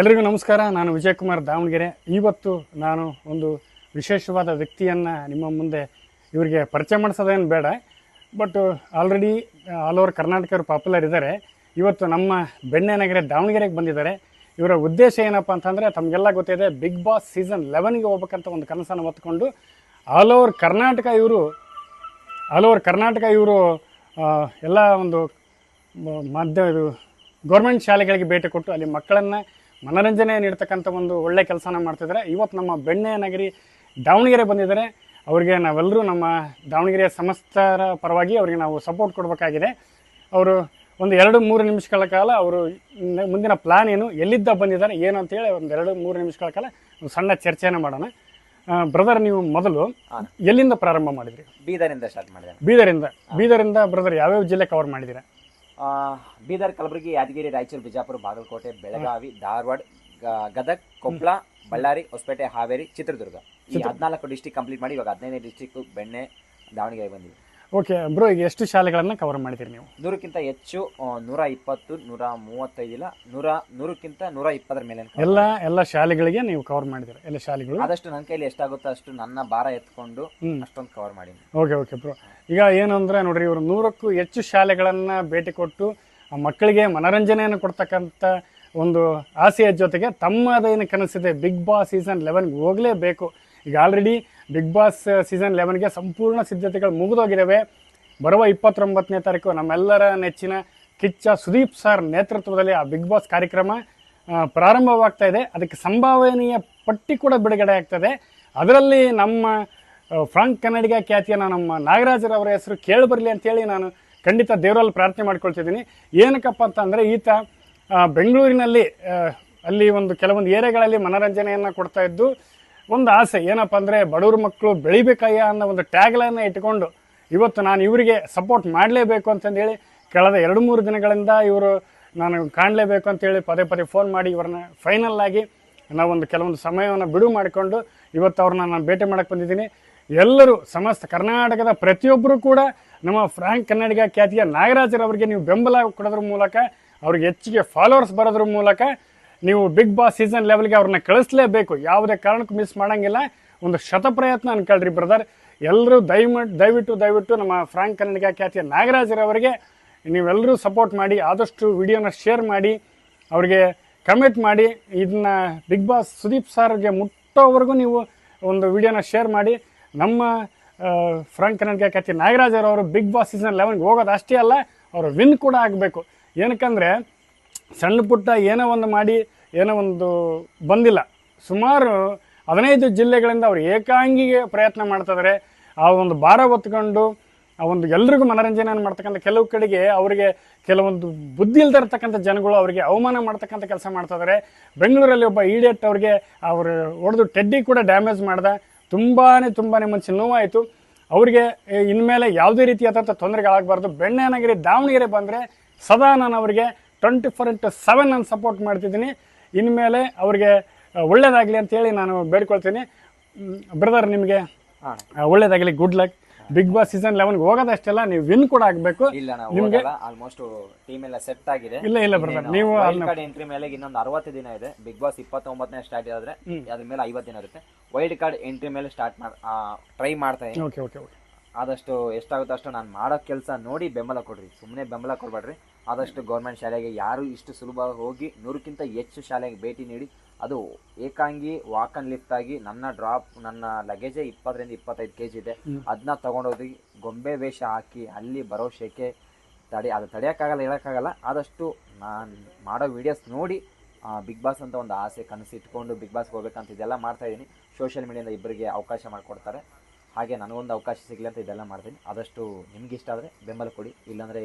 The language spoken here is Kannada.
ಎಲ್ರಿಗೂ ನಮಸ್ಕಾರ. ನಾನು ವಿಜಯಕುಮಾರ್ ದಾವಣಗೆರೆ. ಇವತ್ತು ನಾನು ಒಂದು ವಿಶೇಷವಾದ ವ್ಯಕ್ತಿಯನ್ನು ನಿಮ್ಮ ಮುಂದೆ ಇವರಿಗೆ ಪರಿಚಯ ಮಾಡಿಸೋದೇನು ಬೇಡ. ಬಟ್ ಆಲ್ರೆಡಿ ಆಲ್ ಓವರ್ ಕರ್ನಾಟಕರು ಪಾಪ್ಯುಲರ್ ಇದ್ದಾರೆ ಇವತ್ತು ನಮ್ಮ ಬೆಣ್ಣೆ ನಗರ ದಾವಣಗೆರೆಗೆ ಬಂದಿದ್ದಾರೆ. ಇವರ ಉದ್ದೇಶ ಏನಪ್ಪ ಅಂತಂದರೆ, ತಮಗೆಲ್ಲ ಗೊತ್ತಿದೆ ಬಿಗ್ ಬಾಸ್ ಸೀಸನ್ ಲೆವೆನ್ಗೆ ಹೋಗ್ಬೇಕಂತ ಒಂದು ಕನಸನ್ನು ಹೊತ್ಕೊಂಡು ಆಲ್ ಓವರ್ ಕರ್ನಾಟಕ ಇವರು ಆಲ್ ಓವರ್ ಕರ್ನಾಟಕ ಇವರು ಎಲ್ಲ ಒಂದು ಮಾಧ್ಯಮ ಗೌರ್ಮೆಂಟ್ ಶಾಲೆಗಳಿಗೆ ಭೇಟಿ ಕೊಟ್ಟು ಅಲ್ಲಿ ಮಕ್ಕಳನ್ನು ಮನೋರಂಜನೆ ನೀಡ್ತಕ್ಕಂಥ ಒಂದು ಒಳ್ಳೆ ಕೆಲಸನ ಮಾಡ್ತಿದ್ದಾರೆ. ಇವತ್ತು ನಮ್ಮ ಬೆಣ್ಣೆ ನಗರಿ ದಾವಣಗೆರೆ ಬಂದಿದ್ದಾರೆ. ಅವರಿಗೆ ನಾವೆಲ್ಲರೂ ನಮ್ಮ ದಾವಣಗೆರೆಯ ಸಮಸ್ತರ ಪರವಾಗಿ ಅವರಿಗೆ ನಾವು ಸಪೋರ್ಟ್ ಕೊಡಬೇಕಾಗಿದೆ. ಅವರು ಒಂದು ಎರಡು ಮೂರು ನಿಮಿಷಗಳ ಕಾಲ ಅವರು ಮುಂದಿನ ಪ್ಲಾನ್ ಏನು ಎಲ್ಲಿದ್ದ ಬಂದಿದ್ದಾರೆ ಏನು ಅಂತೇಳಿ ಒಂದು ಎರಡು ಮೂರು ನಿಮಿಷಗಳ ಕಾಲ ಒಂದು ಸಣ್ಣ ಚರ್ಚೆಯನ್ನು ಮಾಡೋಣ. ಬ್ರದರ್ ನೀವು ಮೊದಲು ಎಲ್ಲಿಂದ ಪ್ರಾರಂಭ ಮಾಡಿದ್ರಿ? ಬೀದರಿಂದ ಸ್ಟಾರ್ಟ್ ಮಾಡಿದೆ ಬೀದರಿಂದ ಬೀದರಿಂದ ಬ್ರದರ್ ಯಾವ್ಯಾವ ಜಿಲ್ಲೆ ಕವರ್ ಮಾಡಿದ್ದೀರಾ? ಬೀದರ್ ಕಲಬುರಗಿ ಯಾದಗಿರಿ ರಾಯಚೂರು ಬಿಜಾಪುರ ಬಾಗಲಕೋಟೆ ಬೆಳಗಾವಿ ಧಾರವಾಡ ಗದಗ ಕೊಪ್ಪಳ ಬಳ್ಳಾರಿ ಹೊಸಪೇಟೆ ಹಾವೇರಿ ಚಿತ್ರದುರ್ಗ. ಈ ಹದಿನಾಲ್ಕು ಡಿಸ್ಟಿಕ್ ಕಂಪ್ಲೀಟ್ ಮಾಡಿ ಇವಾಗ ಹದಿನೈದನೇ ಡಿಸ್ಟಿಕ್ ಬೆಣ್ಣೆ ದಾವಣಗೆರೆ ಬಂದಿದೆ. ಓಕೆ ಬ್ರೋ ಈಗ ಎಷ್ಟು ಶಾಲೆಗಳನ್ನು ಕವರ್ ಮಾಡಿದ್ದೀರಿ ನೀವು? ನೂರಕ್ಕಿಂತ ಹೆಚ್ಚು ನೂರ ಇಪ್ಪತ್ತು ನೂರ ಮೂವತ್ತೈದು ಇಲ್ಲ ನೂರ ನೂರಕ್ಕಿಂತ ನೂರ ಇಪ್ಪತ್ತರ ಮೇಲೆ ಎಲ್ಲ ಎಲ್ಲ ಶಾಲೆಗಳಿಗೆ ನೀವು ಕವರ್ ಮಾಡಿದಿರಿ ಎಲ್ಲ ಶಾಲೆಗಳು? ಆದಷ್ಟು ನನ್ನ ಕೈಲಿ ಎಷ್ಟಾಗುತ್ತೋ ಅಷ್ಟು ನನ್ನ ಭಾರ ಎತ್ಕೊಂಡು. ಅಷ್ಟೊಂದು ಕವರ್ ಮಾಡಿ ಓಕೆ ಓಕೆ ಬ್ರೋ ಈಗ ಏನು ಅಂದರೆ ನೋಡ್ರಿ ಇವರು ನೂರಕ್ಕೂ ಹೆಚ್ಚು ಶಾಲೆಗಳನ್ನು ಭೇಟಿ ಕೊಟ್ಟು ಮಕ್ಕಳಿಗೆ ಮನೋರಂಜನೆಯನ್ನು ಕೊಡ್ತಕ್ಕಂಥ ಒಂದು ಆಸೆಯ ಜೊತೆಗೆ ತಮ್ಮದೇನು ಕನಸಿದೆ ಬಿಗ್ ಬಾಸ್ ಸೀಸನ್ ಲೆವೆನ್ಗೆ ಹೋಗಲೇಬೇಕು. ಈಗ ಆಲ್ರೆಡಿ ಬಿಗ್ ಬಾಸ್ ಸೀಸನ್ ಲೆವೆನ್ಗೆ ಸಂಪೂರ್ಣ ಸಿದ್ಧತೆಗಳು ಮುಗಿದೋಗಿದ್ದಾವೆ. ಬರುವ ಇಪ್ಪತ್ತೊಂಬತ್ತನೇ ತಾರೀಕು ನಮ್ಮೆಲ್ಲರ ನೆಚ್ಚಿನ ಕಿಚ್ಚ ಸುದೀಪ್ ಸರ್ ನೇತೃತ್ವದಲ್ಲಿ ಆ ಬಿಗ್ ಬಾಸ್ ಕಾರ್ಯಕ್ರಮ ಪ್ರಾರಂಭವಾಗ್ತಾ ಇದೆ. ಅದಕ್ಕೆ ಸಂಭಾವನೀಯ ಪಟ್ಟಿ ಕೂಡ ಬಿಡುಗಡೆ ಆಗ್ತದೆ. ಅದರಲ್ಲಿ ನಮ್ಮ ಫ್ರಾಂಕ್ ಕನ್ನಡಿಗ ಖ್ಯಾತಿಯನ್ನು ನಮ್ಮ ನಾಗರಾಜರವರ ಹೆಸರು ಕೇಳಿ ಬರಲಿ ಅಂತೇಳಿ ನಾನು ಖಂಡಿತ ದೇವರಲ್ಲಿ ಪ್ರಾರ್ಥನೆ ಮಾಡ್ಕೊಳ್ತಿದ್ದೀನಿ. ಏನಕ್ಕಪ್ಪ ಅಂತಂದರೆ ಈತ ಬೆಂಗಳೂರಿನಲ್ಲಿ ಅಲ್ಲಿ ಒಂದು ಕೆಲವೊಂದು ಏರಿಯಾಗಳಲ್ಲಿ ಮನೋರಂಜನೆಯನ್ನು ಕೊಡ್ತಾ ಇದ್ದು ಒಂದು ಆಸೆ, ಏನಪ್ಪ ಅಂದರೆ ಬಡವ್ರ ಮಕ್ಕಳು ಬೆಳಿಬೇಕಯ್ಯ ಅನ್ನೋ ಒಂದು ಟ್ಯಾಗ್ಲನ್ನು ಇಟ್ಕೊಂಡು ಇವತ್ತು ನಾನು ಇವರಿಗೆ ಸಪೋರ್ಟ್ ಮಾಡಲೇಬೇಕು ಅಂತಂದೇಳಿ ಕಳೆದ ಎರಡು ಮೂರು ದಿನಗಳಿಂದ ಇವರು ನಾನು ಕಾಣಲೇಬೇಕು ಅಂತೇಳಿ ಪದೇ ಪದೇ ಫೋನ್ ಮಾಡಿ ಇವ್ರನ್ನ ಫೈನಲ್ ಆಗಿ ನಾವೊಂದು ಕೆಲವೊಂದು ಸಮಯವನ್ನು ಬಿಡು ಮಾಡಿಕೊಂಡು ಇವತ್ತು ಅವ್ರನ್ನ ನಾನು ಭೇಟಿ ಮಾಡೋಕ್ಕೆ ಬಂದಿದ್ದೀನಿ. ಎಲ್ಲರೂ ಸಮಸ್ತ ಕರ್ನಾಟಕದ ಪ್ರತಿಯೊಬ್ಬರು ಕೂಡ ನಮ್ಮ ಫ್ರಾಂಕ್ ಕನ್ನಡಿಗ ಖ್ಯಾತಿಯ ನಾಗರಾಜರವರಿಗೆ ನೀವು ಬೆಂಬಲ ಕೊಡೋದ್ರ ಮೂಲಕ, ಅವ್ರಿಗೆ ಹೆಚ್ಚಿಗೆ ಫಾಲೋವರ್ಸ್ ಬರೋದ್ರ ಮೂಲಕ ನೀವು ಬಿಗ್ ಬಾಸ್ ಸೀಸನ್ ಲೆವೆಲ್ಗೆ ಅವ್ರನ್ನ ಕಳಿಸ್ಲೇಬೇಕು. ಯಾವುದೇ ಕಾರಣಕ್ಕೂ ಮಿಸ್ ಮಾಡೋಂಗಿಲ್ಲ. ಒಂದು ಶತ ಪ್ರಯತ್ನ ಅನ್ಕೊಳ್ರಿ ಬ್ರದರ್ ಎಲ್ಲರೂ ದಯವಿಟ್ಟು ದಯವಿಟ್ಟು ದಯವಿಟ್ಟು ನಮ್ಮ ಫ್ರಾಂಕ್ ಕನ್ನಡಿಗ ಖ್ಯಾತಿಯ ನಾಗರಾಜರವರಿಗೆ ನೀವೆಲ್ಲರೂ ಸಪೋರ್ಟ್ ಮಾಡಿ, ಆದಷ್ಟು ವಿಡಿಯೋನ ಶೇರ್ ಮಾಡಿ, ಅವ್ರಿಗೆ ಕಮೆಂಟ್ ಮಾಡಿ, ಇದನ್ನ ಬಿಗ್ ಬಾಸ್ ಸುದೀಪ್ ಸರ್ಗೆ ಮುಟ್ಟೋವರೆಗೂ ನೀವು ಒಂದು ವಿಡಿಯೋನ ಶೇರ್ ಮಾಡಿ. ನಮ್ಮ ಫ್ರಾಂಕ್ ಕನ್ನಡಿಗ ಖ್ಯಾತಿ ನಾಗರಾಜರವರು ಬಿಗ್ ಬಾಸ್ ಸೀಸನ್ ಲೆವೆನ್ಗೆ ಹೋಗೋದು ಅಷ್ಟೇ ಅಲ್ಲ, ಅವರು ವಿನ್ ಕೂಡ ಆಗಬೇಕು. ಏನಕ್ಕಂದರೆ ಸಣ್ಣ ಪುಟ್ಟ ಏನೋ ಒಂದು ಮಾಡಿ, ಏನೋ ಒಂದು ಬಂದಿಲ್ಲ. ಸುಮಾರು ಹದಿನೈದು ಜಿಲ್ಲೆಗಳಿಂದ ಅವರು ಏಕಾಂಗಿಗೆ ಪ್ರಯತ್ನ ಮಾಡ್ತಿದ್ದಾರೆ ಆ ಒಂದು ಭಾರ ಹೊತ್ಕೊಂಡು, ಆ ಒಂದು ಎಲ್ರಿಗೂ ಮನೋರಂಜನೆಯನ್ನು ಮಾಡ್ತಕ್ಕಂಥ ಕೆಲವು ಕಡೆಗೆ ಅವರಿಗೆ ಕೆಲವೊಂದು ಬುದ್ಧಿ ಇಲ್ಲದೆ ಜನಗಳು ಅವರಿಗೆ ಅವಮಾನ ಮಾಡ್ತಕ್ಕಂಥ ಕೆಲಸ ಮಾಡ್ತಿದ್ದಾರೆ ಬೆಂಗಳೂರಲ್ಲಿ ಒಬ್ಬ ಈಡೇಟ್ ಅವ್ರಿಗೆ ಅವರು ಹೊಡೆದು ಟೆಡ್ಡಿ ಕೂಡ ಡ್ಯಾಮೇಜ್ ಮಾಡ್ದೆ. ತುಂಬಾ ತುಂಬಾ ಮನಸ್ಸು ನೋವಾಯಿತು. ಅವರಿಗೆ ಇನ್ಮೇಲೆ ಯಾವುದೇ ರೀತಿಯಾದಂಥ ತೊಂದರೆಗಳಾಗಬಾರ್ದು. ಬೆಣ್ಣೆನಗಿರಿ ದಾವಣಗೆರೆ ಬಂದರೆ ಸದಾ ನಾನು ಅವರಿಗೆ ಟ್ವೆಂಟಿ ಫೋರ್ ಇಂಟು ಸೆವೆನ್ ನಾನು ಸಪೋರ್ಟ್ ಮಾಡ್ತಿದ್ದೀನಿ. ಇನ್ಮೇಲೆ ಅವರಿಗೆ ಒಳ್ಳೇದಾಗಲಿ ಅಂತೇಳಿ ನಾನು ಬೇಡ್ಕೊಳ್ತೀನಿ. ಬ್ರದರ್ ನಿಮಗೆ ಒಳ್ಳೇದಾಗಲಿ good luck Bigg Boss season eleven ಹೋಗೋದಷ್ಟೆಲ್ಲ ನೀವು ವಿನ್ ಕೂಡ ಆಗಬೇಕು. ಹೋಗಲ್ಲ. ಆಲ್ಮೋಸ್ಟ್ ಟೀಮ್ ಎಲ್ಲ ಸೆಟ್ ಆಗಿದೆ. ಇಲ್ಲ ಇಲ್ಲ ಬ್ರದರ್ ನೀವು ಎಂಟ್ರಿ ಮೇಲೆ ಇನ್ನೊಂದು ಅರವತ್ತು ದಿನ ಇದೆ. ಬಿಗ್ ಬಾಸ್ ಇಪ್ಪತ್ತೊಂಬತ್ತನೇ ಸ್ಟಾರ್ಟ್ ಆದರೆ ಅದ್ರ ಮೇಲೆ ಐವತ್ತು ದಿನ ಇರುತ್ತೆ. ವೈಲ್ಡ್ ಕಾರ್ಡ್ ಎಂಟ್ರಿ ಮೇಲೆ ಸ್ಟಾರ್ಟ್ ಮಾಡಿ ಟ್ರೈ ಮಾಡ್ತಾ ಇದ್ದೀನಿ. ಓಕೆ ಓಕೆ ಓಕೆ ಆದಷ್ಟು ಎಷ್ಟಾಗುತ್ತೋ ಅಷ್ಟು ನಾನು ಮಾಡೋ ಕೆಲಸ ನೋಡಿ ಬೆಂಬಲ ಕೊಡ್ರಿ. ಸುಮ್ಮನೆ ಬೆಂಬಲ ಕೊಡಬೇಡ್ರಿ. ಆದಷ್ಟು ಗೌರ್ಮೆಂಟ್ ಶಾಲೆಗೆ ಯಾರು ಇಷ್ಟು ಸುಲಭವಾಗಿ ಹೋಗಿ ನೂರಕ್ಕಿಂತ ಹೆಚ್ಚು ಶಾಲೆಗೆ ಭೇಟಿ ನೀಡಿ ಅದು ಏಕಾಂಗಿ ವಾಕ್ ಅಂಡ್ ಲಿಫ್ಟ್ ಆಗಿ ನನ್ನ ಡ್ರಾಪ್ ನನ್ನ ಲಗೇಜೇ ಇಪ್ಪತ್ತರಿಂದ ಇಪ್ಪತ್ತೈದು ಕೆ ಜಿ ಇದೆ ಅದನ್ನ ತಗೊಂಡೋಗಿ ಗೊಂಬೆ ವೇಷ ಹಾಕಿ ಅಲ್ಲಿ ಬರೋ ಶೇಕೆ ತಡೆ ಅದು ತಡೆಯೋಕ್ಕಾಗಲ್ಲ ಹೇಳೋಕ್ಕಾಗಲ್ಲ. ಆದಷ್ಟು ನಾನು ಮಾಡೋ ವಿಡಿಯೋಸ್ ನೋಡಿ ಬಿಗ್ ಬಾಸ್ ಅಂತ ಒಂದು ಆಸೆ ಕನಸು ಇಟ್ಕೊಂಡು ಬಿಗ್ ಬಾಸ್ಗೆ ಹೋಗ್ಬೇಕಂತ ಇದೆಲ್ಲ ಮಾಡ್ತಾ ಇದ್ದೀನಿ ಸೋಷಿಯಲ್ ಮೀಡಿಯಾದಿಂದ ಇಬ್ಬರಿಗೆ ಅವಕಾಶ ಮಾಡಿಕೊಡ್ತಾರೆ. ಹಾಗೆ ನನಗೊಂದು ಅವಕಾಶ ಸಿಗಲಿ ಅಂತ ಇದೆಲ್ಲ ಮಾಡ್ತೀನಿ. ಆದಷ್ಟು ನಿಮ್ಗೆ ಇಷ್ಟ ಆದರೆ ಬೆಂಬಲ ಕೊಡಿ. ಇಲ್ಲಾಂದರೆ